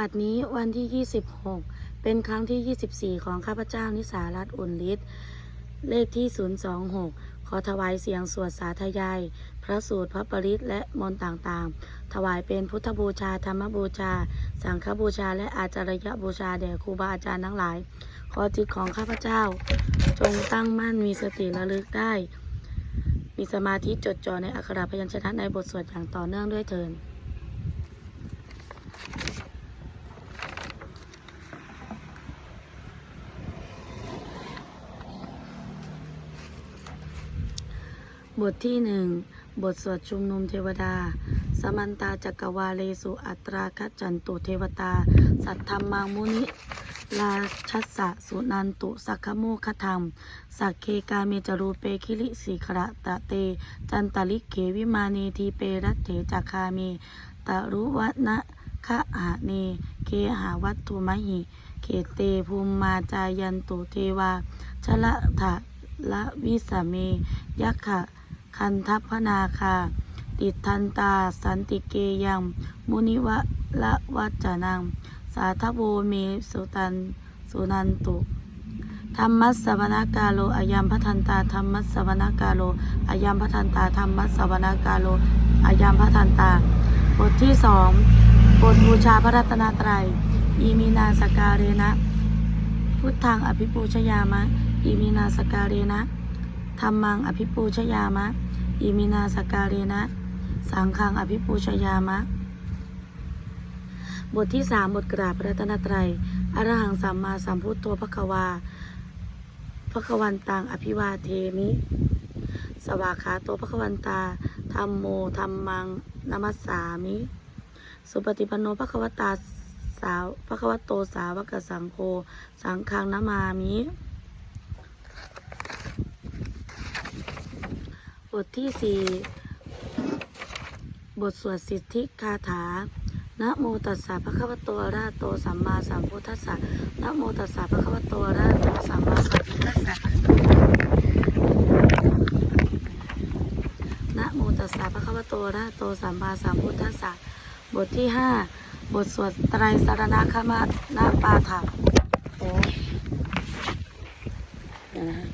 บัดนี้วันที่ 26 เป็นครั้งที่ 24 ของข้าพเจ้านิสารัตน์อุ่นฤทธิ์เลขที่ 026 ขอถวายเสียงสวดสาธยาย พระสูตรพระปริตและมนต์ต่างๆ ถวายเป็นพุทธบูชา ธรรมบูชา สังฆบูชา และอาจารยบูชาแด่ครูบาอาจารย์ทั้งหลาย ขอจิตของข้าพเจ้า จงตั้งมั่นมีสติระลึกได้ มีสมาธิจดจ่อในอักขระพยัญชนะในบทสวดอย่างต่อเนื่องด้วยเถิด บทที่หนึ่งบทสวดชุมนุมเทวดา สมันตาจักรวาเลสุอัตราคจันตุเทวตา สัทธรรมังมุนิลาชัสสะสุนันตุสักขโมคธรรม สักเคกาเมจรูเปคิริสิขระตะเต จันตลิกเขวิมาเนทีเปรัตเถจักคาเมตะรุวะนะคะหะเน เคหาวัตถุมหิ เขเตภูมิมาจายันตุเทวาชละทะละวิสเมยักขะ คันทัพพนาคา ติดทันตา สันติเกยัง มุนิวะละวัจจานัง สาธโวเมสุตันสุนันตุธรรมัสสวนากาโลอายัมพัทันตาธรรมัสสวนากาโลอายัมพัทันตาธรรมัสสวนากาโลอายัมพัทันตา บทที่สองบทบูชาพระรัตนตรัยอีมีนาสการเรนะ พุทธังอภิปูชยามะอีมีนาสการเรนะ ธรรมังอภิปูชยามะ อิมินาสการเรนะ สังฆังอภิปูชยามะ บทที่สามบทกราบพระรัตนตรัย อรหังสัมมาสัมพุทโธพระควาพระควันตังอภิวาเทมิ สวากขาโตพระควันตาธรรมโมธรรมังนามัสสามิ สุปฏิปันโนพระควตาสาวพระควโตสาวกสังโฆ สังฆังนามามิ บทที่สี่บทสวดสิทธิคาถา นะโมตัสสะภะคะวะโตระโตสัมมาสัมพุทธัสสะ นะโมตัสสะภะคะวะโตระโตสัมมาสัมพุทธัสสะ นะโมตัสสะภะคะวะโตระโตสัมมาสัมพุทธัสสะ บทที่ห้าบทสวดไตรสรณคมานาปาถะโอ้เดี๋ยวนะฮะ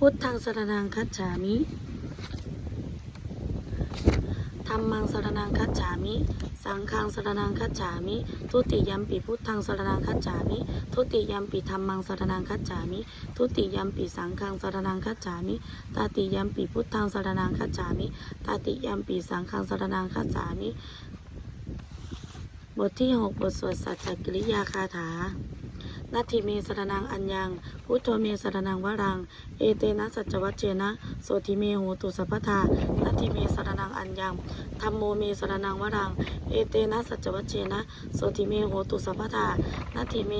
พุท ธังสรนังคัจฉามิธรรมังสรนังคัจฉามิ สังฆังสรนังคัจฉามิ ทุติยัมปิพุทธังสรนังคัจฉามิ ทุติยัมปิธรรมังสรนังคัจฉามิ ทุติยัมปิสังฆังสรนังคัจฉามิ ตาติยัมปิพุทธังสรนังคัจฉามิ ตาติยัมปิสังฆังสรนังคัจฉามิ บทที่หกบทสวดสัจจกิริยาคาถา นาทิเมสรนังอัญญัง พุทโธเมสรนังวรัง เอเตนะสัจวัจเจนะ โสทิเมโหตุสัพพทานาทิเมสรนังอัญญังธรรมโมเมสรนังวรัง เอเตนะสัจวัจเจนะ โสทิเมโหตุสัพพทานาทิเม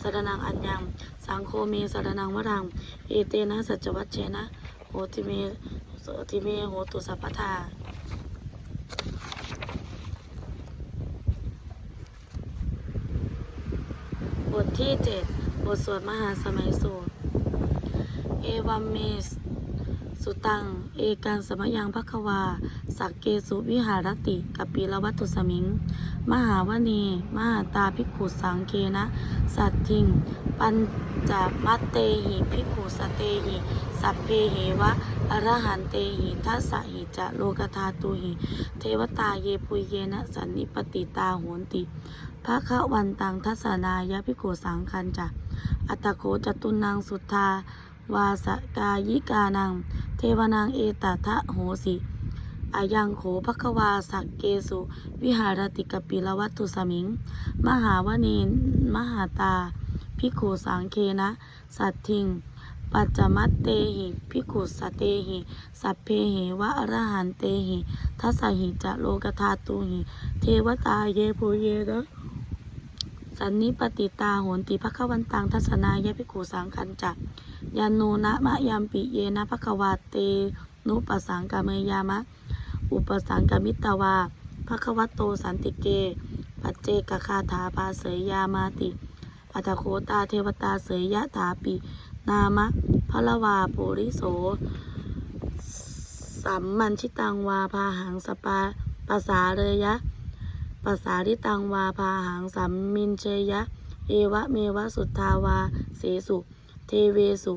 สรนังอัญญัง สังโฆเมสรนังวรัง เอเตนะสัจวัจเจนะ โหติเมโสทิเมโหตุสัพพทา บทที่เจ็ดบทสวดมหาสมัยสูตร เอวัมเมสสุตัง เอกังสมยังภควา สักเกสุวิหารติกับปีละวัตุสมิง มหาวเนมหาตาภิกขุสังเคนะ สัตทิง ปัญจมัตเตหิภิกขุสเตหิ สัพเพเหวะอรหันเตหิทัสสะหิจะโลกธาตุหิ เทวตาเยปุเยนะสันนิปติตาโหนติ พระคะวันตังทัศนายะพิโกสังคันจะอัตโขจตุนังสุทธาวาสกายิกานัง เทวนังเอตทะโหสิอายังโขภควาสักเกสุ วิหารติกปิลวัตุสมิง มหาวเนนมหาตา พิกขุสังเคนะ สัตทิง ปัจจมัตเตหิพิกขุสเตหิ สัพเพเหวะอรหันเตหิทัสหิจะโลกธาตุหิ เทวตาเยปุเยนะ สันนิปติตาโหนติภควันตังทัศนายะภิกขุสังคันจักยานโนะมะยามปิเยนะภควาเตนุปสังกามยามะ อุปสังกามิตวาภควโตสันติเก ปัจเจกคาถาปาเสยยามาติ อัตโคตาเทวตาเสยยะถาปิ นามะพะละวาปุริโสสสัมมันชิตังวาพาหังสปาภาษาเลยยะ ภาษาลิตังวาพาหังสัมมินเชยะ เอวะเมวะสุทธาวาเสสุ เทเวสุ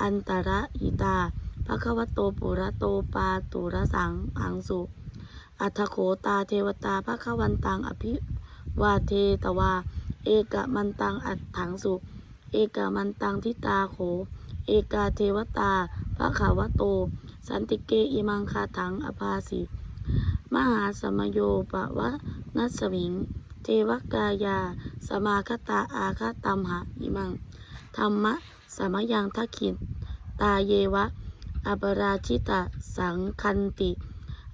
อันตระหิตาภควโตปุระโตปาตุระสังอังสุ อัทโขตาเทวตาภควันตังอภิวาเทตวา เอกมันตังอัตถังสุ เอกมันตังทิตาโข เอกาเทวตาภขาวโต สันติเกอิมังคาถังอภาสิ มหาสมโยปะวะ นัสมิง เทวกายา สมาคตาอาคาตัมหะอิมัง ธรรมะสมยังทักขิน ตาเยวะ อปราชิตาสังคันติ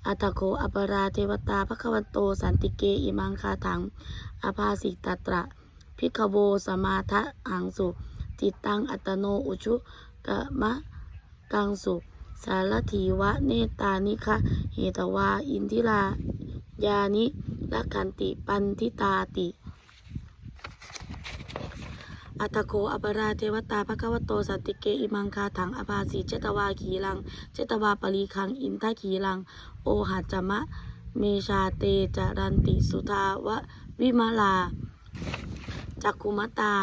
อัตโคอปราเทวตาภควันโตสันติเกอิมังคาถัง อภาสิตตระ พิกโวสมาทะหังสุติตังอัตโนอุชุกะมะกังสุสารถีวะเนตานิคะ เหตวา อินทิรา ยานิละคันติปันทิตาติ อัตโคอปราเทวตาภควโตสัตติเกอิมังคาถังอภาสีเจตวาขีลัง เจตวาปรีคังอินทขีลัง โอหัจจมะ เมชาเตจารันติสุทาวะวิมาลาจักคุมตา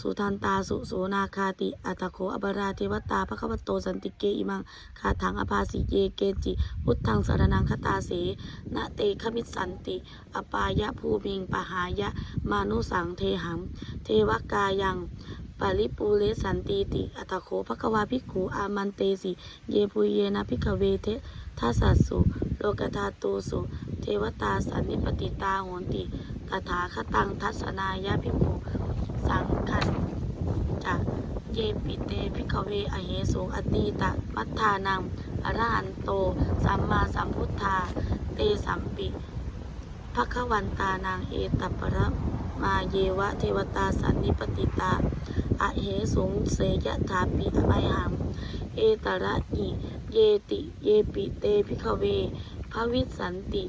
สุทันตาสุโสนาคาติ อัตโคอปราเทวตาภควโตสันติเกอิมังคาถังอภาสีเยเกจิ พุทธังสารนังคตาเสนะเตขมิสันติ อปายะภูมิงปหายะ มานุสังเทหัง เทวกายังปริปูเลสันติติ อัตโขภควาภิกขุอามันเตสิ เยปุเยนะภิกขเวเททัสสุโลกธาตูสุ เทวตาสันนิปติตาโหนติตถาคตังทัศนายะภิกขุ สังคันจะเยปิเตภิกเวอเหสุอตีตะมัทธานังอรหันโต สัมมาสัมพุทธา เตสัมปิภควันตานางเอตปรมาเยวะเทวตาสันนิปติตาอเหสุงเสยถาปิอภัยหัง เอตระอิเยติ เยปิเตภิกเวภวิสันติ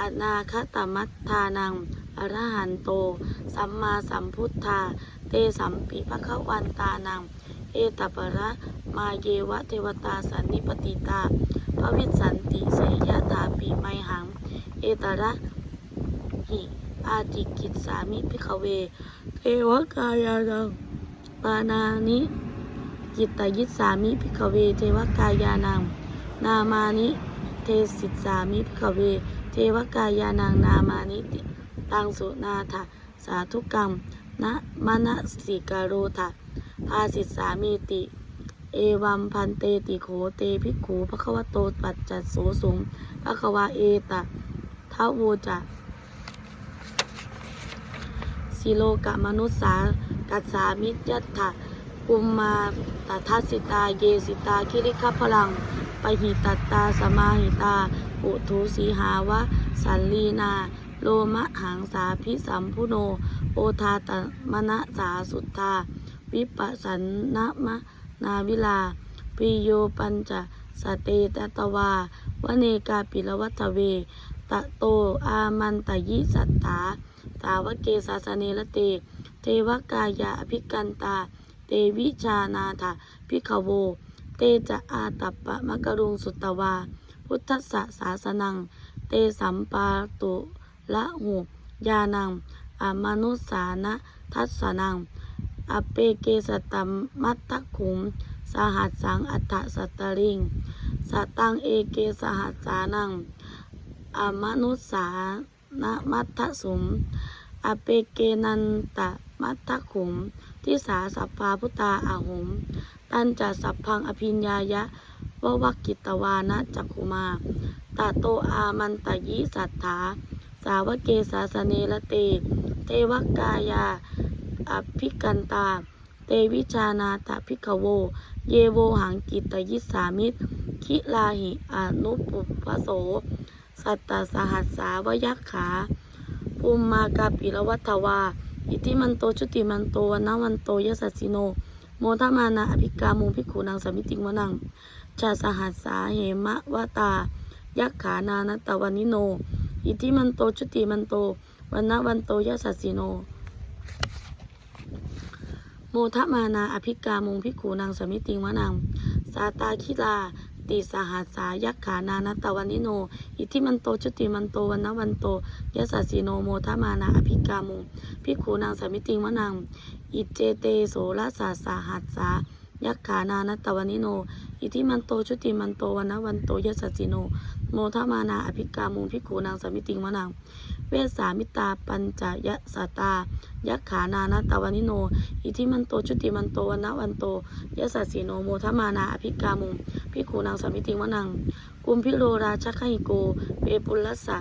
อนาคตมัตทานัง อรหันโต สัมมาสัมพุทธา เตสัมปิภควันตานัง เอตประมาเยวะเทวตาสันนิปติตาภวิสันติเสยถาปิไมหัง เอตระหิอาติกิจสามิพิขเว เทวกายานังปานานิจิตตยิสสามิพิกเว เทวกายานัง นามานิ เทสิสามิพิกเว เทวกายานังนามานิ ตังสุนาถะสาธุกรรมนะมณสิกาโรทะภาสิสามีติ เอวัมพันเตติโขเตภิกขูภควโตปัจจัดโสสุงภควาเอตะทาโวจะสิโลกะมนุษสากัสามิยัตถะกุมมาตทัสิตาเยสิตาคิริคพลังปหิตัตตาสมาหิตาอุทุสีหาวะสันลีนา โลมะหังสาพิสัมพุโน โอทาตมณะสาสุทธา วิปัสสันนะมะนาวิลาปิโยปัญจสเตตตวาวเนกาปิลวัตเว ตะโตอามันตยิสัตถาสาวเกสาสเนละเต เทวกายาอภิกันตา เตวิชานาถาพิขโว เตจะอาตัปปะมะกรุงสุตตวา พุทธสสะสาสนัง เตสัมปาตุ ละหูยานังอามนุสานะทัสนัง อเปเกสตัมมัตตะขุม สหัสสังอัฏฐสัตตริง สตังเอเกสหัสสานังอามนุสานะมัตทะสุม อเปเกนันตะมัตทะขุมทิสาสัพพาพุตตาอาหุม ตันจะสัพพังอภิญญายะววักกิตวานะจักุมาตาโตอามันตยิสัทธา สาวเกสาสเนละเต เทวกายาอภิกันตา เตวิชานาตพิกโว เยโวหังกิตยิสามิตรคิลาหิอนุปุปโส สัตตสหัสสาวยักขาภูมมากาปิรวัตวา อิติมันโตชุติมันโตวันาวันโตยสัสสิโน โมทมานาอภิกามุงพิขุนางสามิติงวนังชาสหัสสาเหมะวตา ยักขานานตะวันิโน อิติมันโตชุติมันโตวันนาวันโตยะสัสสิโน โมทมานาอภิกามุงพิขุนางสามิติงวนังสาตาคิลาติสหัสสายักขานานตตวันนิโน อิทิมันโตชุติมันโตวันนวันโตยะสสสีโนโมทมานาอภิกามุพิขูนางสามิติงวนัง อิเจเตโสรสาสาหัสสายักขานานตตวันนิโน อิทิมันโตชุติมันโตวันนะวันโตยสสสีโน โมทมานาอภิกามุงพิกขูนางสามิติงวนังเวสสามิตาปัญจยะสตายักขานานาตวานิโน อิทิมันโตชุติมันโตวันนะวันโตยะสสสีโนโมทมานาอภิกามุงพิกขูนางสามิติงวนังกุมพิโรราชคหิโกเปปุลลัสสะ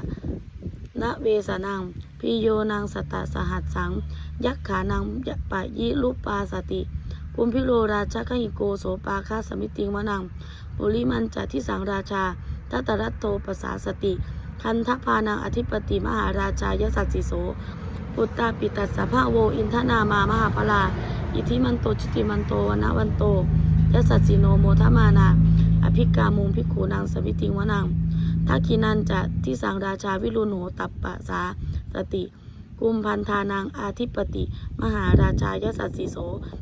นะเวสนังพิโยนางสตตสหัสสัง ยักขานังยะปะยิรูปาสติ กุมพิโรราชคหิโกโสปาคาสมิติงวนังปุริมันจัทิสังราชาทัตตรัตโตปสาสติ คันทพานังอธิปติมหาราชายสัสสิโสปุตตาปิตัสสะภาโวอินทนามามหาพลาอิทิมันโตชุติมันโตวนะวันโตยสัสสิโนโมทมานา อภิกามุงพิขูนางสวิติงวนังทักขินันจะที่สังราชาวิรุณโหตัปปะสาสติ กุมพันธานางอาทิปติ มหาราชายสัสสิโส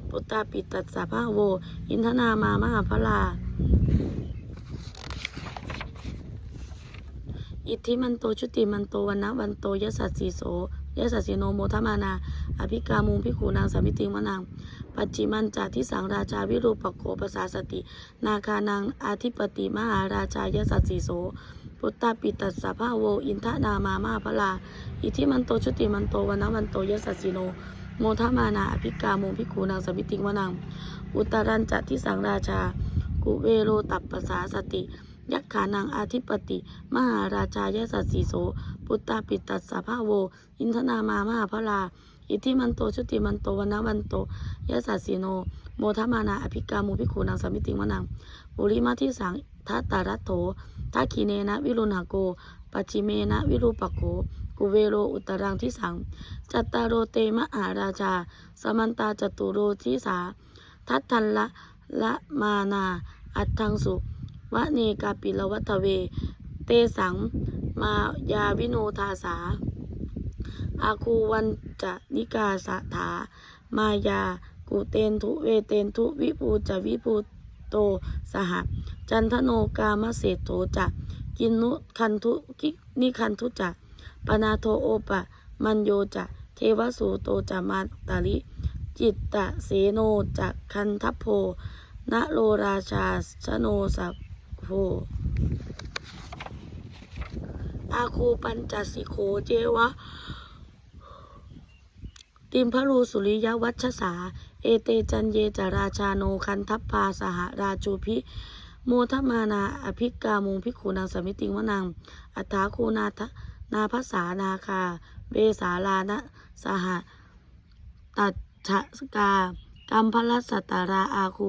ปุตตาปิตัสสะภาโว อินทนามามหาพลาอิทธิมันโตชุติมันโตวันนะวันโตยสัสสีโสยสัสสีโนโมทมานา อภิกามุงพิขูนางสามิติงวนัง ปัจจิมันจาที่สังราชาวิรูปโกปสาสติ นาคานังอาทิปติมหาราชายสัสสีโส ปุตตาปิตัสสะภาโว อินทนามามาพลาอิทิมันโตชุติมันโตวันนะวันโตยสัสสีโนโมทมานาอภิกามงพิขูนางสามิติงวนังอุตรันจาที่สังราชากุเวโรตัปปสาสติยักขานังอาทิปติมหาราชายสัสสีโสปุตตาปิตัสสะภาโวอินทนามามาพลาอิทิมันโตชุติมันโตวันนะวันโตยสัสสีโน โมทมานาอภิกามุพิขูนางสามิติงวนังปุริมาทิสัง ทัตตารัตโถทักขีเนนะวิรุณหโก ปัจจิเมนะวิรูปโกกุเวโรอุตรังทิสัง จัตตารโรเตมหาราชา สมันตาจตุโรทิสา ทัตทันละละมานา อัตถังสุวะเนกาปิลวัตเว เตสัง มายาวิโนทาสา อาคูวันจะนิกาสะถา มายา กุเตนทุเวเตนทุวิปูจะวิปูโตสห จันทโนกามเศโตจะกินนุคันทุกินิคันทุจะปนาโทโอปะ มันโยจะเทวสูโตจะมาตาลิจิตตะเสโนจะคันทัพโพณโรราชาชโนสัพโพอาคูปัญจสิโขเจวะ ติมพรูสุริยวัชสา เอเตจันเยจาราชาโนคันทัพพาสหราจูพิ โมทมานา อภิกามุงพิกขูนางสมิติงวนัง อัฏฐาคูนาทะนาภาษานาคา เวสาลานะสหตัดชะกากัมพลัสตาราอาโค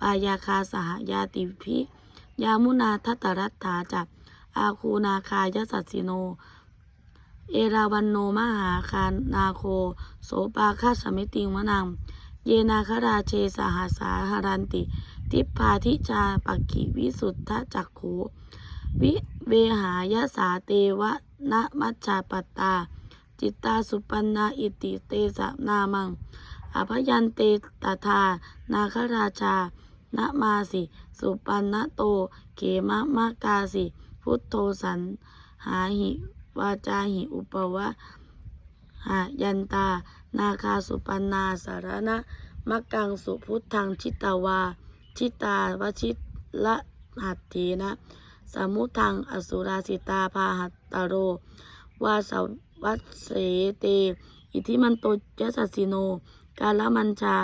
ปายาคาสหยาติพิ ยามุนาทัตรัตถาจับอาคูนาคายสัสสิโน เอราวันโนมหาคานาโค โสปาคาสมิติงวนัง เยนาคราเชสหาสาหรันติ ทิพาทิจาปักขิวิสุทธจักโขวิเวหายสาเตวะนะมัจจาปตตา จิตตาสุปันนาอิติเตสะนามังอภยันเตตถานาคราชานะมาสิ สุปันนโต เขมะมะกาสิ พุทโธสัน หาหิวาจาหิอุปวะหายันตา นาคาสุปันนาสารณะมักกังสุพุทธังชิตาวา ชิตาวชิตละหัตถีนะ สมุทังอสุราสิตาพาหัตตโร วาสวัสเสเต อิทิมันโตยัสสิโน กาลมัญชา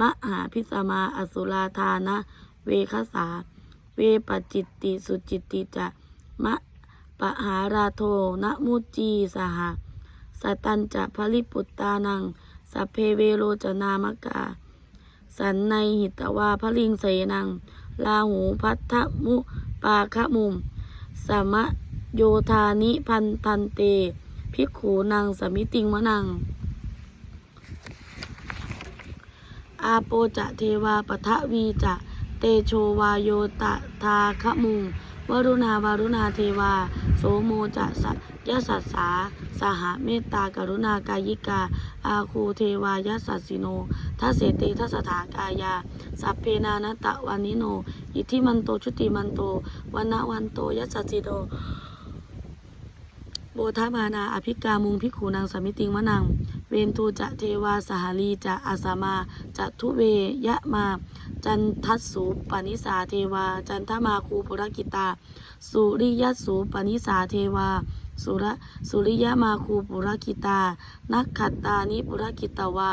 มหาพิสมาอสุราธานะ เวคสา เวปจิตติสุจิตติจะมะปะหาราโทนะมุจีสหะสตันจะภริปุตตานังสัพเพเวโรจนามกา สันในหิตวาพระลิงเสนังลาหูพัทธมุปาคะมุม สมะโยธานิพันทันเตภิกขูนางสมิติงมะนัง อาโปจะเทวาปทะวีจะเตโชวาโยตะทาคะมุงวรุณาวารุณาเทวา โสโมจะส ยสัสสาสหเมตตากรุณากายิกา อาคูเทวายสัสสิโนทัสเสเตทัสถากายา สัพเพนานตะวานิโน อิทิมันโตชุติมันโตวันนะวันโตยัสสจิโดโบธามานาอภิกามุงพิกขูนางสมิติงวนัง เวนตูจะเทวาสหาลีจะอาสามาจะทุเวยะมา จันทัสสูปนิสาเทวา จันทมาคูปุรกิตา สุริยสูปนิสาเทวา สุระสุริยมาคูปุรกิตา นักขัตตานิปุรกิตวา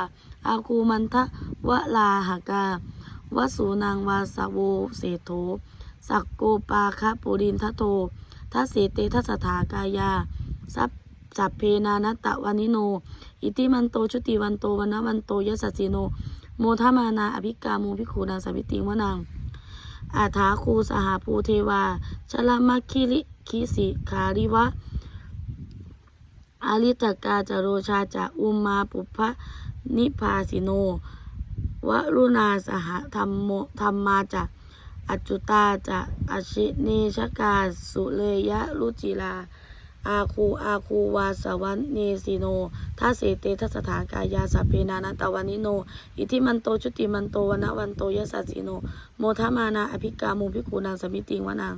อาคูมันทะวะลาหากาวสูนางวาสโวเสโธสักโกปาคะปุรินทโตทัสเสเตทัสถากายาสัพสัพเพนานัตตะวานิโน อิติมันโตชุติวันโตวันวันโตยสสจิโน โมทมานาอภิกามูพิกขูนางสมิติวนังอาถาคูสหภูเทวาชลมัคคิริคิสิขาริวะ อาริตกาจโรชาจะอุมาปุพพนิพาสิโน วรุณาสหธรรมโมธรรมมาจะอัจจุตาจะอชิเนชกาสุเลยะรุจิลา อาคูอาคูวาสวันเนสิโนทัสเสเตทัสสถานกายาสัพเพนานันตวานิโน อิทิมันโตชุติมันโตวันวันโตยสสสิโน โมทมานาอภิกามุพิคูนางสมิติงวนัง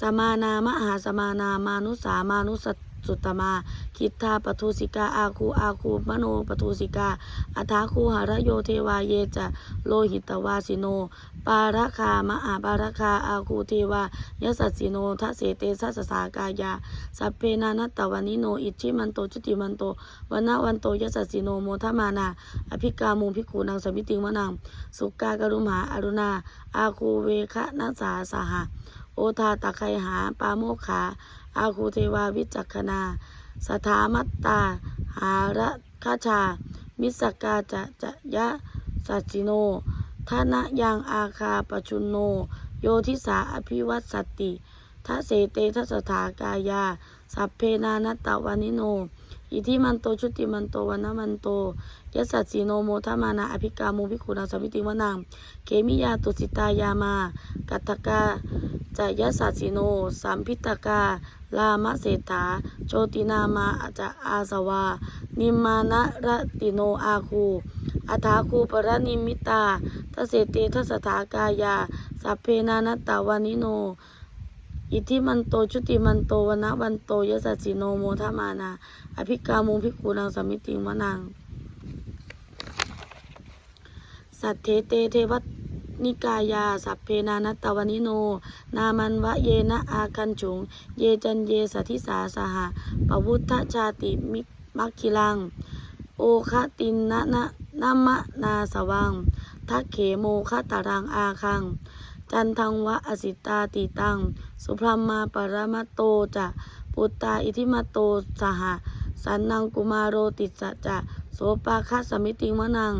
สมานามหาสมานามานุสามานุสสุตตมา คิดทาปทุสิกา อาคู อาคู มโนปทุสิกา อัฐาคูหารโยเทวาเยจะ โลหิตวาสิโน ปาระคามหาปาระคา อาคูเทวายสัสสิโนทะเสเตสัสสากายา สัพเพนานัตตวานิโน อิชิมันโต จุติมันโตวันนาวันโตยสัสสิโน โมทมานา อภิกามุพิคูนางสมิติงวนัง สุกากรุมหาอรุณา อาคูเวคะนัสสาสหะ โอทาตะไคหา ปาโมขา อาคูเทวาวิจักขนา สถามัตตา หาระคาชา มิสกาจะจะยะสัจจิโนทานะยังอาคาปชุนโน โยทิสาอภิวัตสติทะเสเตทัสสถากายา สัพเพนานัตตวานิโน อิทิมันโตชุติมันโตวันนมันโตยสสัสสีโนโมทมานาอภิกามุพิคุนาสมิติวนังเขมิยาตุสิตายามา กัตตกาจายสัสสิโนสัมพิตกาลามะเศรษฐาโชตินามาอาจะอาสวา นิมานะระติโนอาคูอัฐาคูปรนิมิตาทเสเตทสถากายา สัพเพนานตตาวานิโน อิทิมันโตชุติมันโตวนะวันโตยสัสสิโนโมทมานา อภิกามุพิคูนางสมิติงวนังสัทเทเตเทวนิกายา สัพเพนานัตตวานิโน นามันวะเยนะอาคันฉุง เยจันเยสัทิสาสหะปวุทธชาติมิมัคคิลัง โอคะตินนะนะนัมะนาสวังทักเขโมคะตารังอาคัง จันทังวะอสิตาติตัง สุพรหมาปรมัตโตจะปุตตาอิทิมาโตสหะ สันนังกุมาโรติสะจะโสปาคะสมิติงวนัง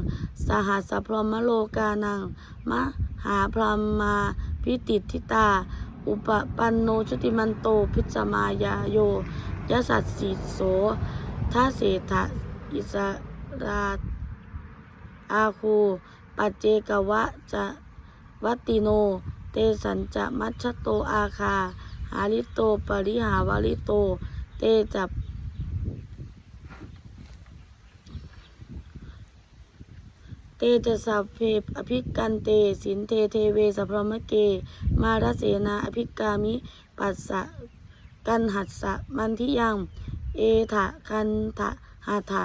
สหัสพรหมโลกานัง มหาพรหมาพิติทิตา อุปปันโนชุติมันโตพิจมายาโยยสัสสิโสทัเสถะอิสราอาคูปัจเจกวะจะวัตติโน เตสัญจะมัชโตอาคา หาลิโต ปริหาวลิโต เตจับ เตจะสัพเพอภิกันเตสินเทเทเวสพรมเก มารเสนาอภิกามิ ปัสสะกันหัสสะมันทิยัง เอถะคันทะหาถะ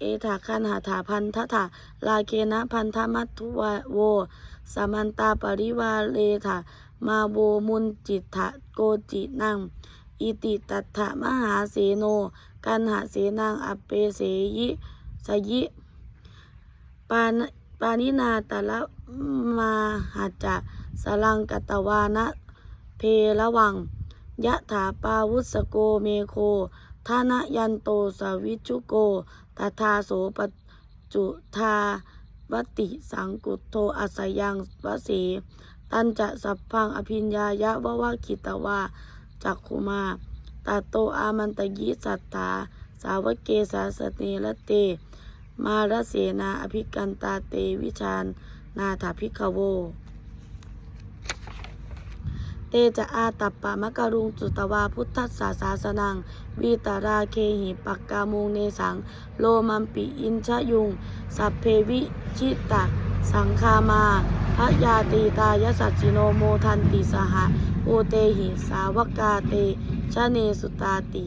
เอถาคันหาถาพันทะถาลาเกนะพันธมัตุวะโวสามันตาปริวาเลถา มาโวมุนจิตถะโกจินัง อิติตัตถะมหาเสโน กันหาเสนังอปเปเสยิสยิปานปานินาตะละมาหัจะสลังกตวานะเพระวัง ยะถาปาวุสโกเมโคทานะยันโตสวิจุโกตถาโสปจุทาวติสังกุตโทอัสยังวสี ตันจะสัพพังอภิญญายะวะวะคิตวาจักขุมาตาโตอามันตยิสัตตา สาวกเกสาสเนละเต มารเสนาอภิกันตาเตวิชานนาถาภิกขโว เตจะอาตัปปะมะกะรุงจุตวาพุทธัสสะสาสนัง วีตาราเคหิปักกามุงเนสัง โลมัมปิอินชะยุง สัพเพวิชิตะ สังคามาพยาตีตายสัจจิโนโมทันติสหะโอเตหิสาวกาเตชะเนสุตาติ